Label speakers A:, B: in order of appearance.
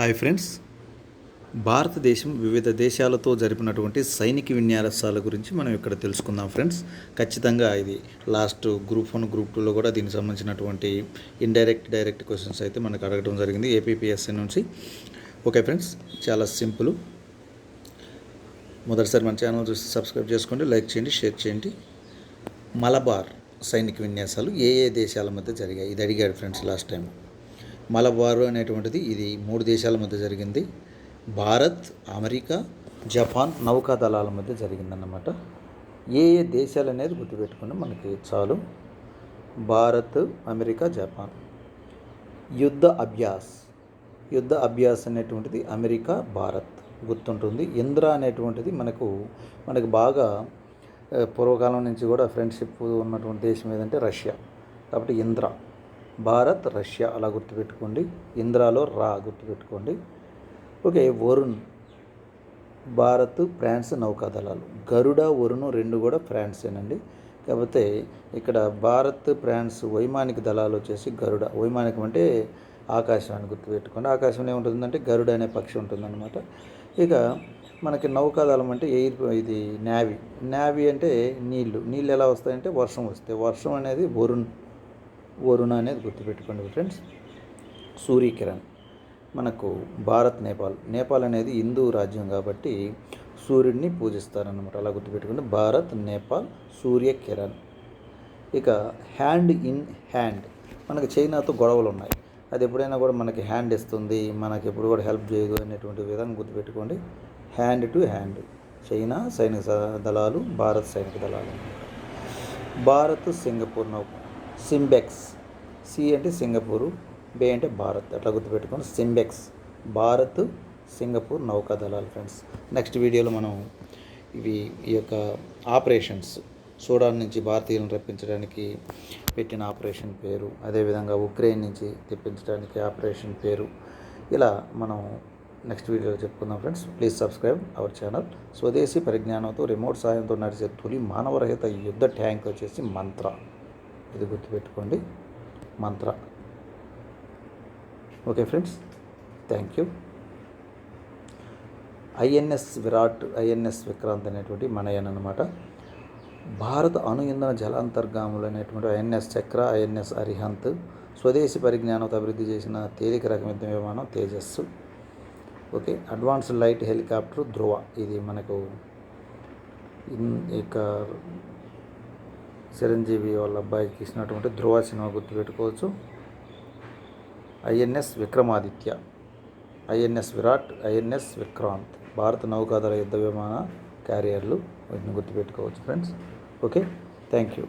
A: Hi friends. భారతదేశం వివిధ దేశాలతో జరిపినటువంటి సైనిక విన్యాసాల గురించి మనం ఇక్కడ తెలుసుకుందాం ఫ్రెండ్స్. ఖచ్చితంగా ఇది లాస్ట్ గ్రూప్ వన్ గ్రూప్ టూలో కూడా దీనికి సంబంధించినటువంటి ఇండైరెక్ట్ డైరెక్ట్ క్వశ్చన్స్ అయితే మనకు అడగడం జరిగింది ఏపీపీఎస్సీ నుంచి. ఓకే ఫ్రెండ్స్ చాలా సింపుల్. మొదటిసారి మన ఛానల్ చూసి సబ్స్క్రైబ్ చేసుకోండి లైక్ చేయండి షేర్ చేయండి. మలబార్ సైనిక విన్యాసాలు ఏ ఏ దేశాల మధ్య జరిగాయి? ఇది అడిగాడు ఫ్రెండ్స్ లాస్ట్ టైం మలబారు అనేటువంటిది ఇది మూడు దేశాల మధ్య జరిగింది. భారత్ అమెరికా జపాన్ నౌకా దళాల మధ్య జరిగిందన్నమాట. ఏ ఏ దేశాలు అనేది గుర్తుపెట్టుకుంటే మనకి చాలు. Bharat America Japan. యుద్ధ అభ్యాస్. యుద్ధ అభ్యాస్ అనేటువంటిది అమెరికా భారత్ గుర్తుంటుంది. ఇంద్ర అనేటువంటిది మనకు మనకు బాగా పూర్వకాలం నుంచి కూడా ఫ్రెండ్షిప్ ఉన్నటువంటి దేశం ఏదంటే రష్యా. కాబట్టి ఇంద్ర. భారత్ రష్యా అలా గుర్తుపెట్టుకోండి. ఇంద్రాలో రా గుర్తుపెట్టుకోండి. ఓకే వరుణ్. భారత్ ఫ్రాన్స్ నౌకాదళాలు. గరుడ వరుణ్ రెండు కూడా ఫ్రాన్సేనండి. కాకపోతే ఇక్కడ భారత్ ఫ్రాన్స్ వైమానిక దళాలు వచ్చేసి గరుడ. వైమానికం అంటే ఆకాశం అని గుర్తుపెట్టుకోండి. ఆకాశం ఏముంటుందంటే గరుడ అనే పక్షి ఉంటుందన్నమాట. ఇక మనకి నౌకాదళం అంటే ఎయిర్ ఇది నావీ. నావీ అంటే నీళ్ళు నీళ్ళు ఎలా వస్తాయంటే వర్షం వస్తాయి. వర్షం అనేది వరుణ్ వరుణ అనేది గుర్తుపెట్టుకోండి ఫ్రెండ్స్. సూర్యకిరణ్. మనకు భారత్ నేపాల్. నేపాల్ అనేది హిందూ రాజ్యం కాబట్టి సూర్యుడిని పూజిస్తారన్నమాట. అలా గుర్తుపెట్టుకుంటే భారత్ నేపాల్ సూర్యకిరణ్. ఇక హ్యాండ్ ఇన్ హ్యాండ్. మనకి చైనాతో గొడవలు ఉన్నాయి అది ఎప్పుడైనా కూడా మనకి హ్యాండ్ ఇస్తుంది మనకి ఎప్పుడు కూడా హెల్ప్ చేయదు అనేటువంటి విధంగా గుర్తుపెట్టుకోండి. Hand to hand. చైనా సైనిక దళాలు భారత్ సైనిక దళాలు. భారత్ సింగపూర్ నౌక. సింబెక్స్. సి అంటే సింగపూరు బే అంటే భారత్. అట్లా గుర్తుపెట్టుకోండి. సింబెక్స్. భారత్ సింగపూర్ నౌకా దళాలు ఫ్రెండ్స్. నెక్స్ట్ వీడియోలో మనం ఇవి ఈ యొక్క ఆపరేషన్స్. సూడాన్ నుంచి భారతీయులను రప్పించడానికి పెట్టిన ఆపరేషన్ పేరు. అదేవిధంగా ఉక్రెయిన్ నుంచి తెప్పించడానికి ఆపరేషన్ పేరు. ఇలా మనం నెక్స్ట్ వీడియోలో చెప్పుకుందాం friends. Please subscribe our channel. స్వదేశీ పరిజ్ఞానంతో రిమోట్ సాయంతో నడిచే తొలి మానవరహిత యుద్ధ ట్యాంక్ వచ్చేసి మంత్ర. ఇది గుర్తుపెట్టుకోండి. మంత్ర. Okay friends thank you INS Virat INS Vikrant అనేటువంటి మనయన్ అనమాట భారత అణు ఇంధన జలాంతర్గాములు అనేటువంటి ఐఎన్ఎస్ చక్ర ఐఎన్ఎస్ అరిహంత్ స్వదేశీ పరిజ్ఞానంతో అభివృద్ధి చేసిన తేలిక రకం యుద్ధ విమానం Tejas okay advanced light helicopter Dhruv. ఇది మనకు ఇన్- ఇక చిరంజీవి వాళ్ళ అబ్బాయికి ఇచ్చినటువంటి ధ్రువ సినిమా గుర్తుపెట్టుకోవచ్చు INS Vikramaditya INS Virat INS Vikrant. భారత నౌకాదళ యుద్ధ విమాన క్యారియర్లు వీటిని గుర్తుపెట్టుకోవచ్చు ఫ్రెండ్స్ ఓకే థ్యాంక్ యూ